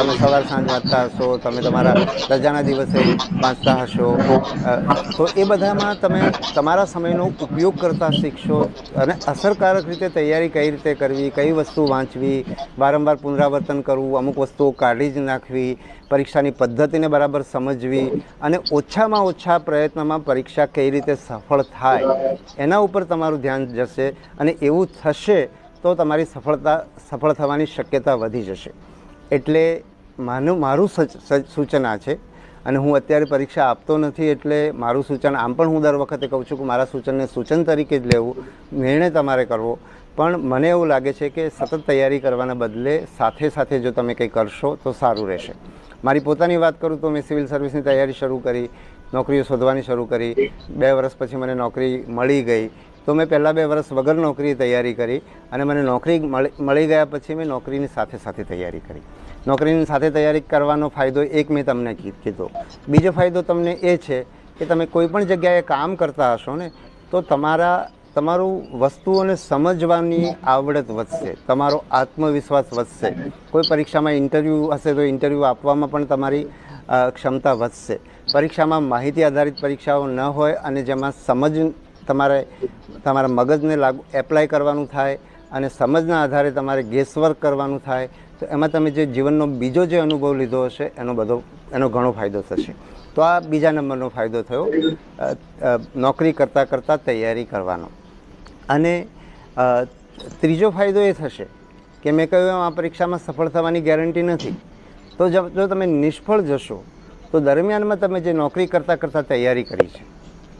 તમે સવાર સાંજ વાંચતા હશો તમે તમારા રજાના દિવસે વાંચતા હશો. તો એ બધામાં તમે તમારા સમયનો ઉપયોગ કરતા શીખશો અને અસરકારક રીતે તૈયારી કઈ રીતે કરવી, કઈ વસ્તુ વાંચવી, વારંવાર પુનરાવર્તન કરવું, અમુક વસ્તુઓ કાઢી જ નાખવી, પરીક્ષાની પદ્ધતિને બરાબર સમજવી અને ઓછામાં ઓછા પ્રયત્નમાં પરીક્ષા કઈ રીતે સફળ થાય એના ઉપર તમારું ધ્યાન જશે અને એવું થશે તો તમારી સફળતા, સફળ થવાની શક્યતા વધી જશે. એટલે માનું, મારું સચ- સચ- છે અને હું અત્યારે પરીક્ષા આપતો નથી એટલે મારું સૂચન, આમ પણ હું દર વખતે કહું છું કે મારા સૂચનને સૂચન તરીકે જ લેવું, નિર્ણય તમારે કરવો. પણ મને એવું લાગે છે કે સતત તૈયારી કરવાના બદલે સાથે સાથે જો તમે કંઈ કરશો તો સારું રહેશે. મારી પોતાની વાત કરું તો મેં સિવિલ સર્વિસની તૈયારી શરૂ કરી, નોકરીઓ શોધવાની શરૂ કરી. બે વર્ષ પછી મને નોકરી મળી ગઈ. તો મેં પહેલાં બે વર્ષ વગર નોકરી તૈયારી કરી અને મને નોકરી મળી ગયા પછી મેં નોકરીની સાથે સાથે તૈયારી કરી. નોકરીની સાથે તૈયારી કરવાનો ફાયદો એક મેં તમને કીધો બીજો ફાયદો તમને એ છે કે તમે કોઈ પણ જગ્યાએ કામ કરતા હશો ને, તો તમારા, તમારું વસ્તુઓને સમજવાની આવડત વધશે, તમારો આત્મવિશ્વાસ વધશે. કોઈ પરીક્ષામાં ઇન્ટરવ્યૂ હશે તો ઇન્ટરવ્યૂ આપવામાં પણ તમારી ક્ષમતા વધશે. પરીક્ષામાં માહિતી આધારિત પરીક્ષાઓ ન હોય અને જેમાં સમજ તમારે, તમારા મગજને લાગુ, એપ્લાય કરવાનું થાય અને સમજના આધારે તમારે ગેસવર્ક કરવાનું થાય તો એમાં તમે જે જીવનનો બીજો જે અનુભવ લીધો હશે, એનો બધો, એનો ઘણો ફાયદો થશે. તો આ બીજા નંબરનો ફાયદો થયો નોકરી કરતાં કરતાં તૈયારી કરવાનો. અને ત્રીજો ફાયદો એ થશે કે મેં કહ્યું એમ, આ પરીક્ષામાં સફળ થવાની ગેરંટી નથી. તો જો તમે નિષ્ફળ જશો, તો દરમિયાનમાં તમે જે નોકરી કરતાં કરતાં તૈયારી કરી છે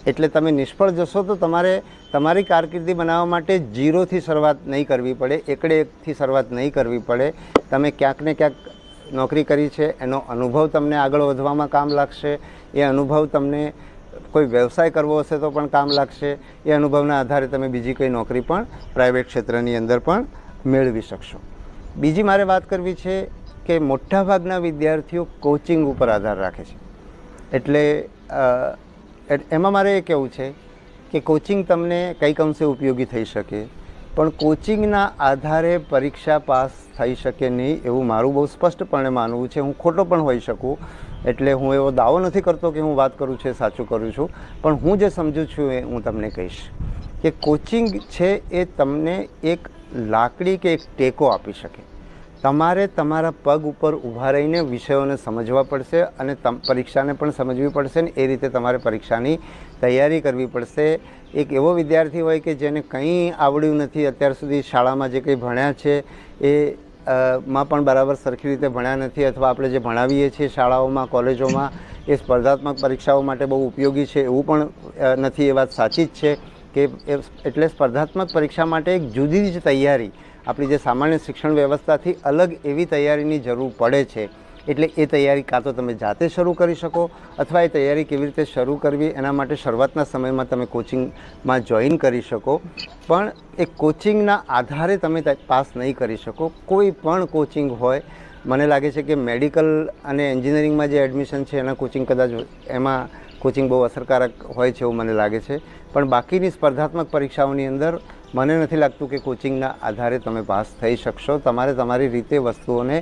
એટલે તમે નિષ્ફળ જશો તો તમારે તમારી કારકિર્દી બનાવવા માટે જીરોથી શરૂઆત નહીં કરવી પડે, એકડે એકથી શરૂઆત નહીં કરવી પડે. તમે ક્યાંક ને ક્યાંક નોકરી કરી છે, એનો અનુભવ તમને આગળ વધવામાં કામ લાગશે. એ અનુભવ તમને કોઈ વ્યવસાય કરવો હશે તો પણ કામ લાગશે. એ અનુભવના આધારે તમે બીજી કોઈ નોકરી પણ પ્રાઇવેટ ક્ષેત્રની અંદર પણ મેળવી શકશો. બીજી મારે વાત કરવી છે કે મોટાભાગના વિદ્યાર્થીઓ કોચિંગ ઉપર આધાર રાખે છે. એટલે એમાં મારે એ કહેવું છે કે કોચિંગ તમને કંઈક અંશે ઉપયોગી થઈ શકે, પણ કોચિંગના આધારે પરીક્ષા પાસ થઈ શકે નહીં એવું મારું બહુ સ્પષ્ટપણે માનવું છે. હું ખોટો પણ હોઈ શકું, એટલે હું એવો દાવો નથી કરતો કે હું વાત કરું છું, એ સાચું કરું છું, પણ હું જે સમજું છું એ હું તમને કહીશ કે કોચિંગ છે એ તમને એક લાકડી કે એક ટેકો આપી શકે. તમારે તમારા પગ ઉપર ઊભા રહીને વિષયોને સમજવા પડશે અને પરીક્ષાને પણ સમજવી પડશે ને એ રીતે તમારે પરીક્ષાની તૈયારી કરવી પડશે. એક એવો વિદ્યાર્થી હોય કે જેને કંઈ આવડ્યું નથી, અત્યાર સુધી શાળામાં જે કંઈ ભણ્યા છે, એ માં પણ બરાબર સરખી રીતે ભણ્યા નથી અથવા આપણે જે ભણાવીએ છીએ શાળાઓમાં, કોલેજોમાં, એ સ્પર્ધાત્મક પરીક્ષાઓ માટે બહુ ઉપયોગી છે એવું પણ નથી. એ વાત સાચી જ છે કે એટલે સ્પર્ધાત્મક પરીક્ષા માટે એક જુદી જ તૈયારી આપણી જે સામાન્ય શિક્ષણ વ્યવસ્થાથી અલગ એવી તૈયારીની જરૂર પડે છે. એટલે એ તૈયારી કાં તો તમે જાતે શરૂ કરી શકો અથવા એ તૈયારી કેવી રીતે શરૂ કરવી એના માટે શરૂઆતના સમયમાં તમે કોચિંગમાં જોઈન કરી શકો. પણ એ કોચિંગના આધારે તમે પાસ નહીં કરી શકો. કોઈ પણ કોચિંગ હોય, મને લાગે છે કે મેડિકલ અને એન્જિનિયરિંગમાં જે એડમિશન છે એના કોચિંગ કદાચ એમાં કોચિંગ બહુ અસરકારક હોય છે એવું મને લાગે છે. પણ બાકીની સ્પર્ધાત્મક પરીક્ષાઓની અંદર મને નથી લાગતું કે કોચિંગના આધારે તમે પાસ થઈ શકશો. તમારે તમારી રીતે વસ્તુઓને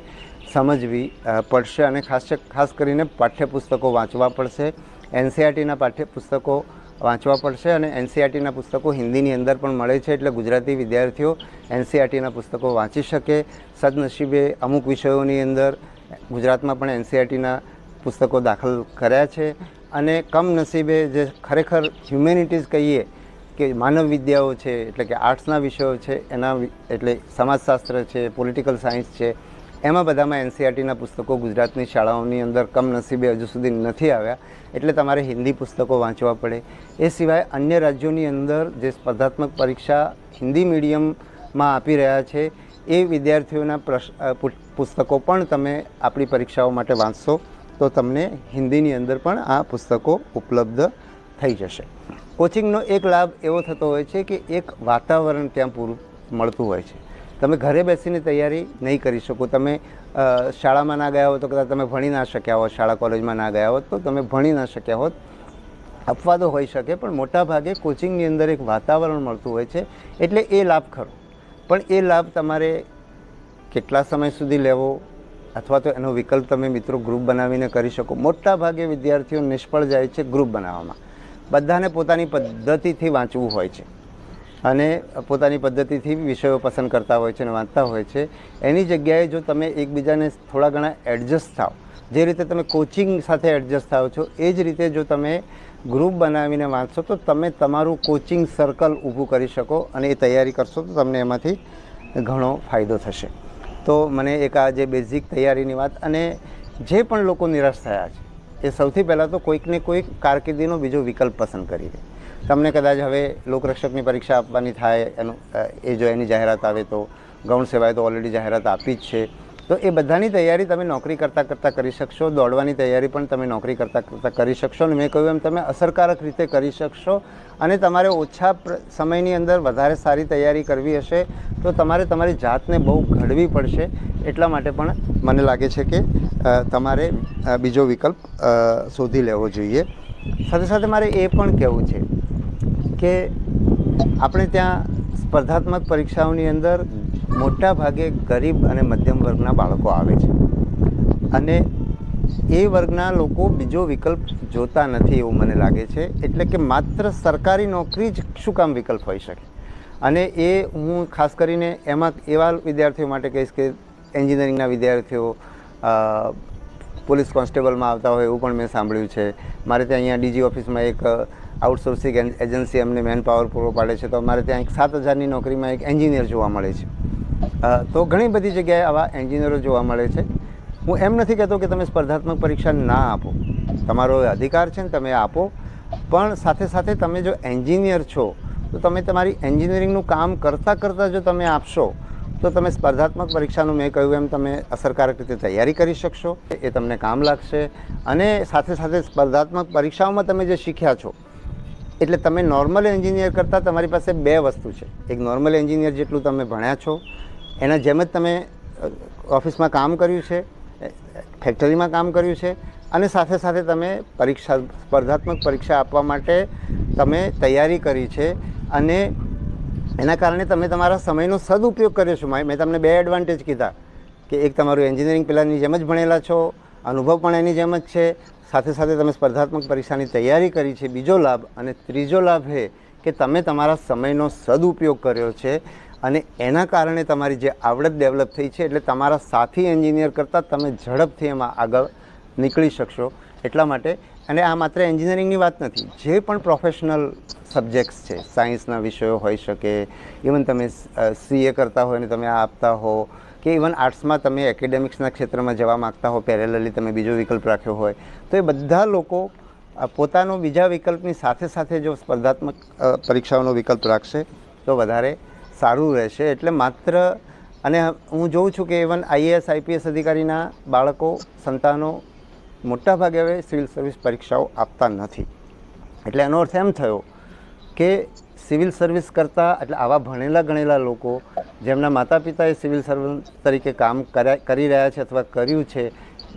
સમજવી પડશે અને ખાસ ખાસ કરીને પાઠ્યપુસ્તકો વાંચવા પડશે. એનસીઆરટીના પાઠ્યપુસ્તકો વાંચવા પડશે અને એનસીઆરટીના પુસ્તકો હિન્દીની અંદર પણ મળે છે એટલે ગુજરાતી વિદ્યાર્થીઓ એનસીઆરટીના પુસ્તકો વાંચી શકે. સદનસીબે અમુક વિષયોની અંદર ગુજરાતમાં પણ એનસીઆરટીના પુસ્તકો દાખલ કર્યા છે. અને કમનસીબે જે ખરેખર હ્યુમેનિટીઝ કહીએ કે માનવ વિદ્યાઓ છે, એટલે કે આર્ટ્સના વિષયો છે, એના એટલે સમાજશાસ્ત્ર છે પોલિટિકલ સાયન્સ છે, એમાં બધામાં એનસીઆરટીના પુસ્તકો ગુજરાતની શાળાઓની અંદર કમનસીબે હજુ સુધી નથી આવ્યા, એટલે તમારે હિન્દી પુસ્તકો વાંચવા પડે. એ સિવાય અન્ય રાજ્યોની અંદર જે સ્પર્ધાત્મક પરીક્ષા હિન્દી મીડિયમમાં આપી રહ્યા છે, એ વિદ્યાર્થીઓના પુસ્તકો પણ તમે આપણી પરીક્ષાઓ માટે વાંચશો, તો તમને હિન્દીની અંદર પણ આ પુસ્તકો ઉપલબ્ધ થઈ જશે. કોચિંગનો એક લાભ એવો થતો હોય છે કે એક વાતાવરણ ત્યાં પૂરું મળતું હોય છે. તમે ઘરે બેસીને તૈયારી નહીં કરી શકો. તમે શાળામાં ના ગયા હો તો કદાચ તમે ભણી ના શક્યા હોત, શાળા કોલેજમાં ના ગયા હોત તો તમે ભણી ના શક્યા હોત. અપવાદો હોઈ શકે પણ મોટા ભાગે કોચિંગની અંદર એક વાતાવરણ મળતું હોય છે એટલે એ લાભ ખરો. પણ એ લાભ તમારે કેટલા સમય સુધી લેવો અથવા તો એનો વિકલ્પ તમે મિત્રો ગ્રુપ બનાવીને કરી શકો. મોટા ભાગે વિદ્યાર્થીઓ નિષ્ફળ જાય છે ગ્રુપ બનાવવામાં. બધાને પોતાની પદ્ધતિથી વાંચવું હોય છે. અને પોતાની પદ્ધતિથી વિષયો પસંદ કરતા હોય છે અને વાંચતા હોય છે. એની જગ્યાએ જો તમે એકબીજાને થોડા ઘણા એડજસ્ટ થાવ જે રીતે તમે કોચિંગ સાથે એડજસ્ટ થાવ છો, એ જ રીતે જો તમે ગ્રુપ બનાવીને વાંચશો, તો તમે તમારું કોચિંગ સર્કલ ઊભું કરી શકો અને એ તૈયારી કરશો, તો તમને એમાંથી ઘણો ફાયદો થશે. તો મને એક આ જે બેઝિક તૈયારીની વાત અને જે પણ લોકો નિરાશ થયા છે એ સૌથી પહેલાં તો કોઈકને કોઈક કારકિર્દીનો બીજો વિકલ્પ પસંદ કરી દે. તમને કદાચ હવે લોકરક્ષકની પરીક્ષા આપવાની થાય, એનું એ જો એની જાહેરાત આવે તો, ગૌણ સેવાએ તો ઓલરેડી જાહેરાત આપી જ છે. તો એ બધાની તૈયારી તમે નોકરી કરતાં કરતાં કરી શકશો, દોડવાની તૈયારી પણ તમે નોકરી કરતાં કરતાં કરી શકશો અને મેં કહ્યું એમ તમે અસરકારક રીતે કરી શકશો અને તમારે ઓછા સમયની અંદર વધારે સારી તૈયારી કરવી હશે તો તમારે તમારી જાતને બહુ ઘડવી પડશે. એટલા માટે પણ મને લાગે છે કે તમારે બીજો વિકલ્પ શોધી લેવો જોઈએ. સાથે સાથે મારે એ પણ કહેવું છે કે આપણે ત્યાં સ્પર્ધાત્મક પરીક્ષાઓની અંદર મોટા ભાગે ગરીબ અને મધ્યમ વર્ગના બાળકો આવે છે. અને એ વર્ગના લોકો બીજો વિકલ્પ જોતા નથી એવું મને લાગે છે. એટલે કે માત્ર સરકારી નોકરી જ શું કામ વિકલ્પ હોઈ શકે? અને એ હું ખાસ કરીને એમાં એવા વિદ્યાર્થીઓ માટે કહીશ કે એન્જિનિયરિંગના વિદ્યાર્થીઓ પોલીસ કોન્સ્ટેબલમાં આવતા હોય એવું પણ મેં સાંભળ્યું છે. મારે ત્યાં અહીંયા ડીજી ઓફિસમાં એક આઉટસોર્સિંગ એજન્સી એમને મેન પાવર પૂરો પાડે છે. તો અમારે ત્યાં એક સાત હજારની નોકરીમાં એક એન્જિનિયર જોવા મળે છે. તો ઘણી બધી જગ્યાએ આવા એન્જિનિયરો જોવા મળે છે. હું એમ નથી કહેતો કે તમે સ્પર્ધાત્મક પરીક્ષા ના આપો. તમારો અધિકાર છે ને તમે આપો. પણ સાથે સાથે તમે જો એન્જિનિયર છો, તો તમે તમારી એન્જિનિયરિંગનું કામ કરતાં કરતાં જો તમે આપશો તો તમે સ્પર્ધાત્મક પરીક્ષાનું મેં કહ્યું એમ તમે અસરકારક રીતે તૈયારી કરી શકશો. એ તમને કામ લાગશે. અને સાથે સાથે સ્પર્ધાત્મક પરીક્ષાઓમાં તમે જે શીખ્યા છો, એટલે તમે નોર્મલ એન્જિનિયર કરતાં તમારી પાસે બે વસ્તુ છે. એક નોર્મલ એન્જિનિયર જેટલું તમે ભણ્યા છો, એના જેમ જ તમે ઓફિસમાં કામ કર્યું છે, ફેક્ટરીમાં કામ કર્યું છે, અને સાથે સાથે તમે પરીક્ષા, સ્પર્ધાત્મક પરીક્ષા આપવા માટે તમે તૈયારી કરી છે. અને એના કારણે તમે તમારા સમયનો સદુપયોગ કર્યો છો મેં તમને બે એડવાન્ટેજ કીધા કે એક તમારું એન્જિનિયરિંગ પહેલાંની જેમ જ ભણેલા છો, અનુભવ પણ એની જેમ જ છે, સાથે સાથે તમે સ્પર્ધાત્મક પરીક્ષાની તૈયારી કરી છે, બીજો લાભ અને ત્રીજો લાભ એ કે તમે તમારા સમયનો સદુપયોગ કર્યો છે અને એના કારણે તમારી જે આવડત ડેવલપ થઈ છે એટલે તમારા સાથી એન્જિનિયર કરતાં તમે ઝડપથી એમાં આગળ નીકળી શકશો એટલા માટે. અને આ માત્ર એન્જિનિયરિંગની વાત નથી, જે પણ પ્રોફેશનલ સબ્જેક્ટ્સ છે. સાયન્સના વિષયો હોઈ શકે. ઇવન તમે સીએ કરતા હોય અને તમે આ આપતા હો કે ઇવન આર્ટ્સમાં તમે એકેડેમિક્સના ક્ષેત્રમાં જવા માગતા હો પેરેલલી તમે બીજો વિકલ્પ રાખ્યો હોય, તો એ બધા લોકો પોતાનો બીજા વિકલ્પની સાથે સાથે જો સ્પર્ધાત્મક પરીક્ષાઓનો વિકલ્પ રાખશે, તો વધારે સારું રહેશે. એટલે માત્ર, અને હું જોઉં છું કે ઇવન આઈએએસ આઈપીએસ અધિકારીના બાળકો, સંતાનો મોટાભાગે હવે સિવિલ સર્વિસ પરીક્ષાઓ આપતા નથી. એટલે એનો અર્થ એમ થયો કે સિવિલ સર્વિસ કરતાં, એટલે આવા ભણેલા ગણેલા લોકો, જેમના માતા પિતાએ સિવિલ સર્વન્ટ તરીકે કામ કરી રહ્યા છે અથવા કર્યું છે,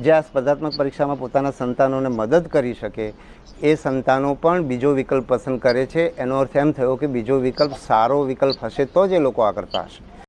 જે આ સ્પર્ધાત્મક પરીક્ષામાં પોતાના સંતાનોને મદદ કરી શકે, એ સંતાનો પણ બીજો વિકલ્પ પસંદ કરે છે. એનો અર્થ એમ થયો કે બીજો વિકલ્પ, સારો વિકલ્પ હશે તો જ એ લોકો આ કરતા હશે.